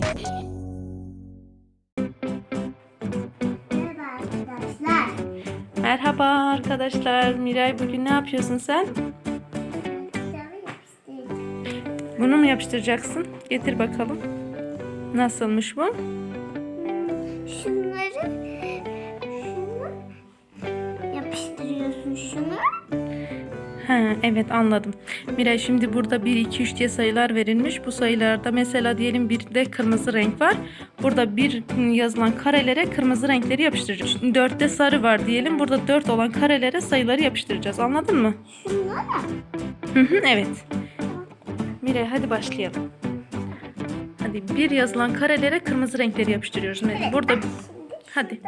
Merhaba arkadaşlar. Merhaba arkadaşlar. Miray bugün ne yapıyorsun sen? Bunu mu yapıştıracaksın? Getir bakalım. Nasılmış bu? Şunları şunu yapıştırıyorsun şunu. Ha, evet anladım. Miray şimdi burada 1, 2, 3 diye sayılar verilmiş. Bu sayılarda mesela diyelim bir de kırmızı renk var. Burada bir yazılan karelere kırmızı renkleri yapıştıracağız. Şimdi 4'te sarı var diyelim. Burada 4 olan karelere sayıları yapıştıracağız. Anladın mı? Şunları. Hı hı, evet. Miray hadi başlayalım. Hadi bir yazılan karelere kırmızı renkleri yapıştırıyoruz. Miray. Burada hadi.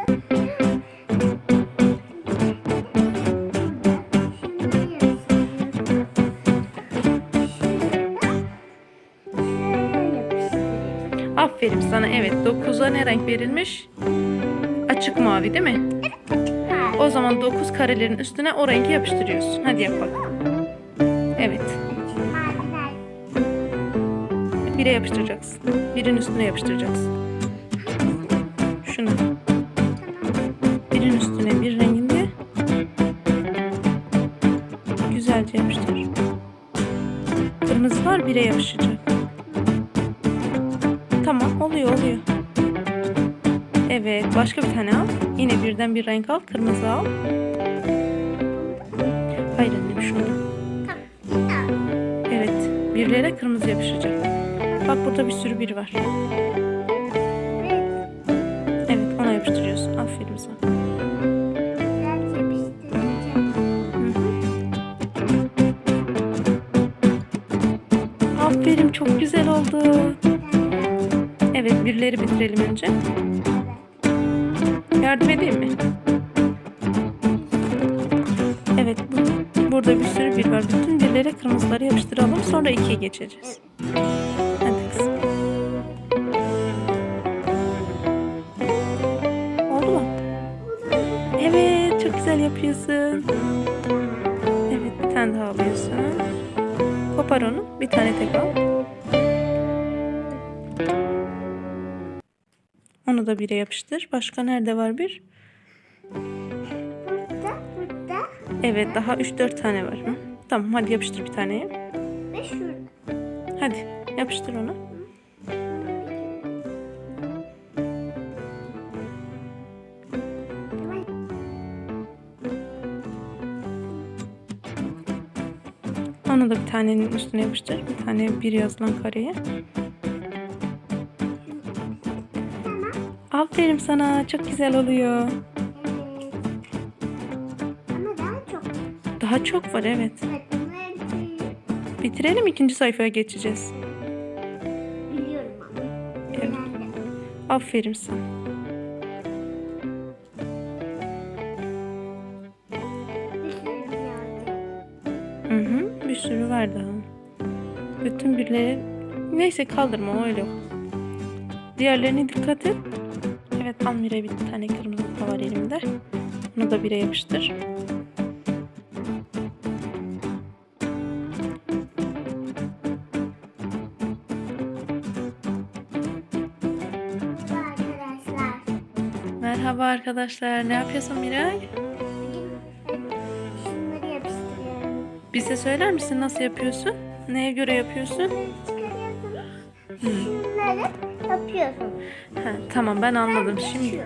Aferin sana. Evet 9'a ne renk verilmiş? Açık mavi değil mi? O zaman 9 karelerin üstüne o rengi yapıştırıyorsun. Hadi yapalım. Evet. Maviler. Bire yapıştıracaksın. Birin üstüne yapıştıracaksın. Evet başka bir tane al. Yine birden bir renk al. Kırmızı al. Hayır annem şunu. Evet. Birlere kırmızı yapışacak. Bak burada bir sürü bir var. Evet ona yapıştırıyorsun. Aferin sana. Aferin çok güzel oldu. Evet birleri bitirelim önce. Yardım edeyim mi? Evet bu, burada bir sürü bir var. Bütün birlere kırmızıları yapıştıralım. Sonra ikiye geçeceğiz. Hadi kızım. Oldu mu? Evet çok güzel yapıyorsun. Evet bir tane daha alıyorsun. Kopar onu. Bir tane tek al. Onu da bire yapıştır. Başka nerede var bir? Burada, burada Evet daha 3-4 tane var. Hı? Tamam hadi yapıştır bir taneye. ve şurada. Hadi yapıştır onu. Onu da bir tanenin üstüne yapıştır. Bir tane bir yazılan kareye. Aferin sana. Çok güzel oluyor. Ama daha çok. Daha çok var evet. Evet, Bitirelim ikinci sayfaya geçeceğiz. biliyorum ama. Evet. Aferin sana. Hı hı, bir sürü var daha. Bütün birleri... Neyse kaldırma öyle. Diğerlerine dikkat et. Evet Almire bir tane kırmızı da var elimde. Bunu da bire yapıştır. Merhaba arkadaşlar. Ne yapıyorsun Miray? Şunları yapıştırıyorum. Bize söyler misin nasıl yapıyorsun? Neye göre yapıyorsun? Şunları yapıyorsunuz. Ha, tamam ben anladım. Şimdi Şu.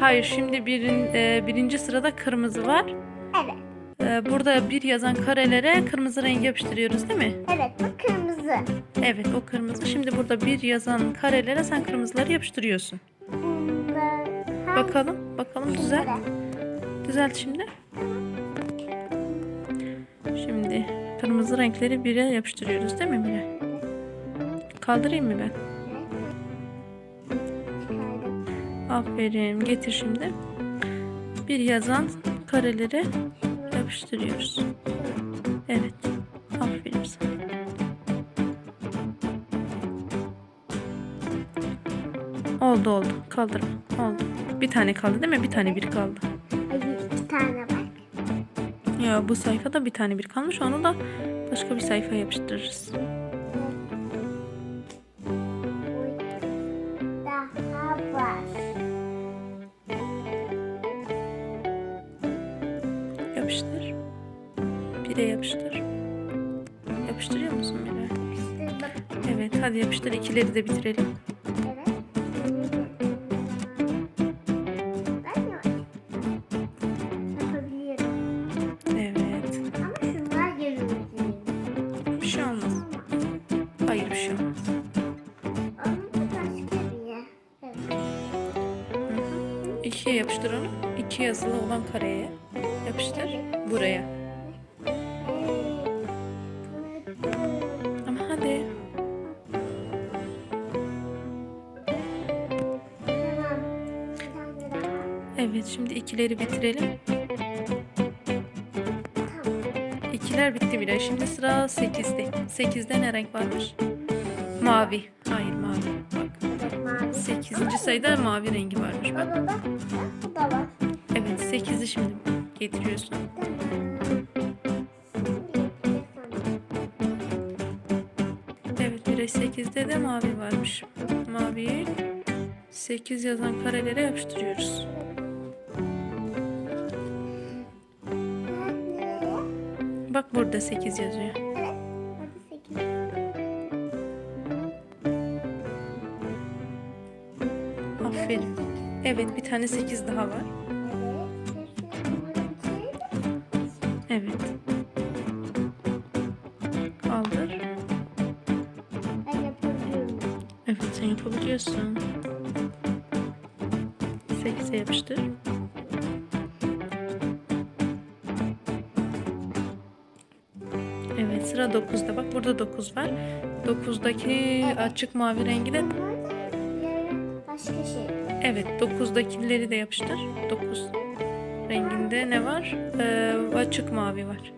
hayır şimdi birin, e, birinci sırada kırmızı var. Evet. E, burada bir yazan karelere kırmızı rengi yapıştırıyoruz değil mi? Evet bu kırmızı. Evet o kırmızı. Şimdi burada bir yazan karelere sen kırmızıları yapıştırıyorsun. Bunlar hangi Bakalım, bakalım düzel. Düzelt şimdi. Şimdi kırmızı renkleri bire yapıştırıyoruz değil mi Mine? Kaldırayım mı ben? Aferin. Getir şimdi. Bir yazan kareleri yapıştırıyoruz. Evet. Aferin sana. Oldu oldu. Kaldırma. Oldu. Bir tane kaldı değil mi? Bir tane bir kaldı. İki tane var. Ya bu sayfada bir tane bir kalmış. Onu da başka bir sayfaya yapıştırırız. yapıştır. Pire yapıştır. Yapıştırıyor musun Mira? Evet hadi yapıştır ikileri de bitirelim. Evet. Bir şey olmaz. Hayır bir şey olmaz. İkiye yapıştır onu. İki yazılı olan kareye yapıştır. Buraya. Ama hadi. Evet şimdi ikileri bitirelim. İkiler bitti bile. Şimdi sıra sekizde. Sekizde ne renk varmış? Mavi. Hayır mavi. Bak. Sekizinci sayıda mavi rengi varmış. Bak. Evet sekizi şimdi getiriyorsun. Evet bir de sekizde de mavi varmış. Maviyi 8 yazan karelere yapıştırıyoruz. Bak burada 8 yazıyor. Aferin. Evet bir tane 8 daha var. Kaldır. ben yapabiliyorum. Evet sen yapabiliyorsun. 8'e yapıştır. Evet sıra 9'da. Bak burada 9 var. 9'daki açık mavi rengi de başka şey. Evet 9'dakileri de yapıştır. 9 renginde ne var? Ee, açık mavi var.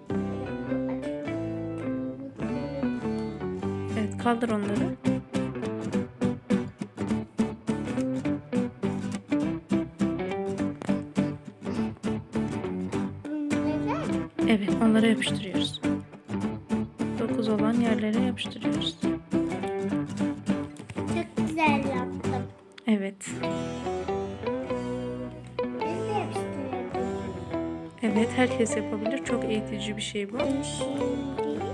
Kaldır onları. Evet onlara yapıştırıyoruz. 9 olan yerlere yapıştırıyoruz. çok güzel yaptım. Evet. Evet herkes yapabilir. Çok eğitici bir şey bu.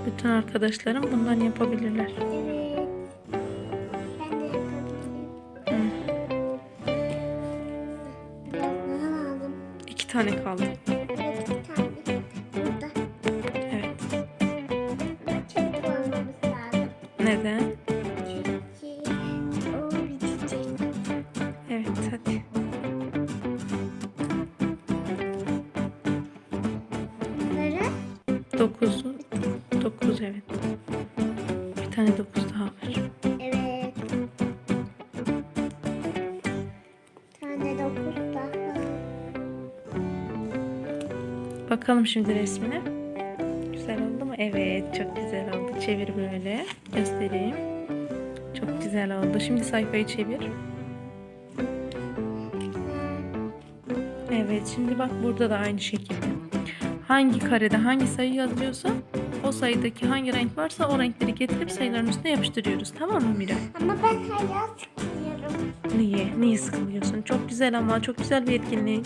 Bütün arkadaşlarım bundan yapabilirler. evet. Ben de yapabilirim. Hı. Biraz daha lazım. İki tane kaldı. Evet bir tane. Burada. Evet. Çabuk olmamız lazım. Neden? Bakalım şimdi resmine. Güzel oldu mu? Evet çok güzel oldu. Çevir böyle. Göstereyim. Çok güzel oldu. Şimdi sayfayı çevir. Evet şimdi bak burada da aynı şekilde. Hangi karede hangi sayı yazıyorsa o sayıdaki hangi renk varsa o renkleri getirip sayıların üstüne yapıştırıyoruz. Tamam mı Mira? Ama ben hala sıkılıyorum. Niye? Niye sıkılıyorsun? Çok güzel ama çok güzel bir etkinlik.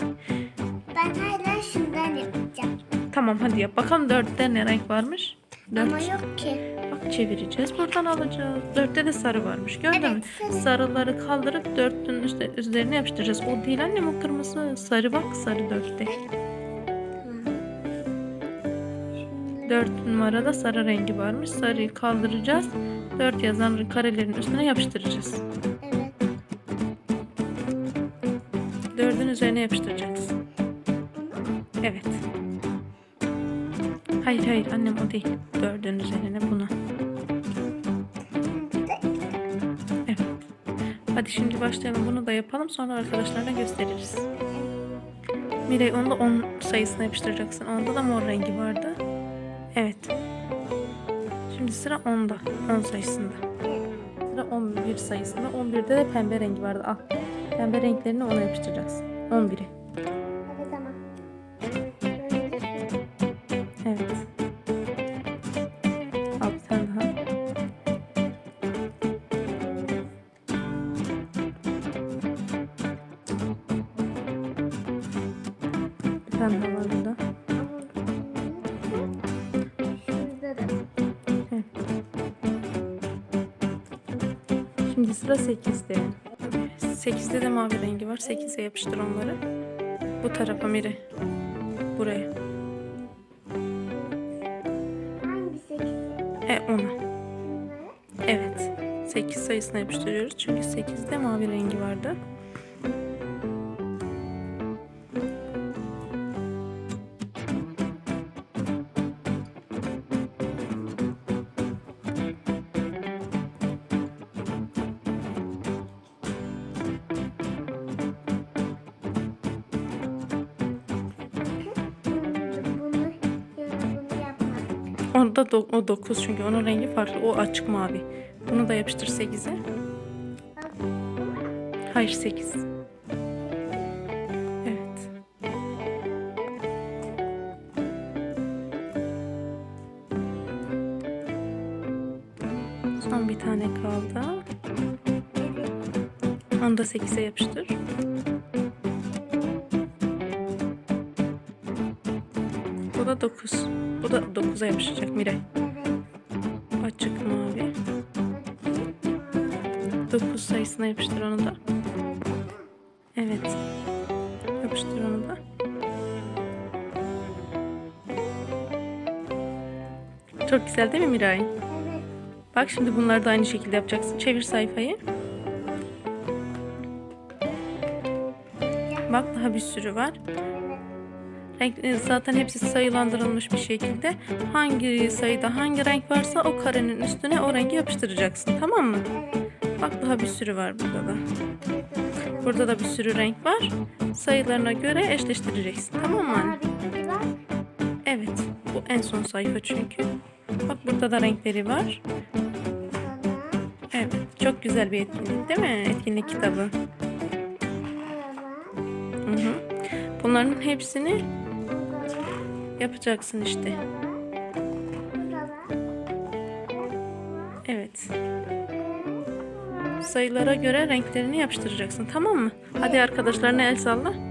Ben hala şundan yapacağım. Tamam hadi yap. Bakalım dörtte ne renk varmış? Dört. Ama yok ki. Bak çevireceğiz. Buradan alacağız. Dörtte de sarı varmış. Gördün Evet, mü? sarı. Sarıları kaldırıp dörtün üstte, üzerine yapıştıracağız. O değil annem o kırmızı. Sarı bak sarı dörtte. Dört numarada sarı rengi varmış. Sarıyı kaldıracağız. Dört yazan karelerin üstüne yapıştıracağız. Evet. Dördün üzerine yapıştıracaksın. Evet. Hayır hayır annem o değil. Dördün üzerine bunu. Evet. Hadi şimdi başlayalım. Bunu da yapalım. Sonra arkadaşlarına gösteririz. Mirey onu da 10 sayısına yapıştıracaksın. Onda da mor rengi vardı. Evet. Şimdi sıra 10'da. 10 sayısında. Sıra 11 sayısında. 11'de de pembe rengi vardı. Al. Pembe renklerini ona yapıştıracaksın. 11'i. Şimdi sıra 8'de. 8'de de mavi rengi var. 8'e yapıştır onları. Bu tarafa Miri. Buraya. Hangi sekiz? E ona. Evet. 8 sayısına yapıştırıyoruz. Çünkü 8'de mavi rengi vardı. Onda do- o 9 çünkü onun rengi farklı. O açık mavi. Bunu da yapıştır 8'e. Bak, Hayır 8. Evet. Son bir tane kaldı. Onu da 8'e yapıştır. Bu da 9. Bu da 9'a yapışacak. Evet. Açık mavi. 9 sayısına yapıştır onu da. Evet. Yapıştır onu da. Çok güzel değil mi Miray? Bak şimdi bunları da aynı şekilde yapacaksın. Çevir sayfayı. Bak daha bir sürü var. Renk, zaten hepsi sayılandırılmış bir şekilde. Hangi sayıda hangi renk varsa o karenin üstüne o rengi yapıştıracaksın. Tamam mı? Bak daha bir sürü var burada da. Burada da bir sürü renk var. Sayılarına göre eşleştireceksin. Tamam mı. Evet. Bu en son sayfa çünkü. Bak burada da renkleri var. Evet. Çok güzel bir etkinlik değil mi? Etkinlik kitabı. Hı hı. Bunların hepsini. Yapacaksın işte. Evet. Sayılara göre renklerini yapıştıracaksın. Tamam mı? Hadi arkadaşlarına el salla.